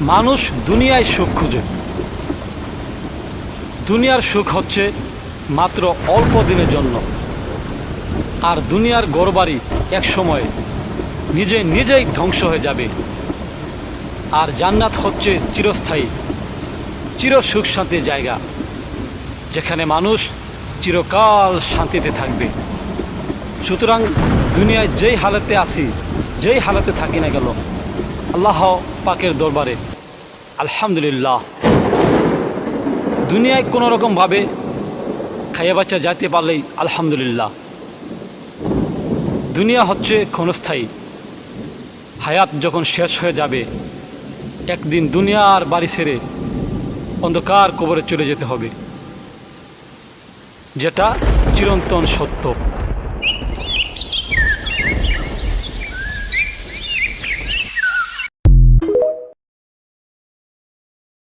মানুষ দুনিয়ায় সুখ খুঁজে। দুনিয়ার সুখ হচ্ছে মাত্র অল্প দিনের জন্য। আর দুনিয়ার গড়বাড়ি এক সময় নিজে নিজেই ধ্বংস হয়ে যাবে। আর জান্নাত হচ্ছে চিরস্থায়ী চির সুখ শান্তির জায়গা, যেখানে মানুষ চিরকাল শান্তিতে থাকবে। সুতরাং দুনিয়ায় যেই হালতে আসি যেই হালতে থাকি না গেল আল্লাহ পাকের দরবারে, আলহামদুলিল্লাহ। দুনিয়ায় কোনো রকমভাবে খাইয়ে বাচ্চা যাইতে পারলেই আলহামদুলিল্লাহ। দুনিয়া হচ্ছে ক্ষণস্থায়ী। হায়াত যখন শেষ হয়ে যাবে, একদিন দুনিয়ার বাড়ি ছেড়ে অন্ধকার কবরে চলে যেতে হবে। যেটা চিরন্তন সত্য।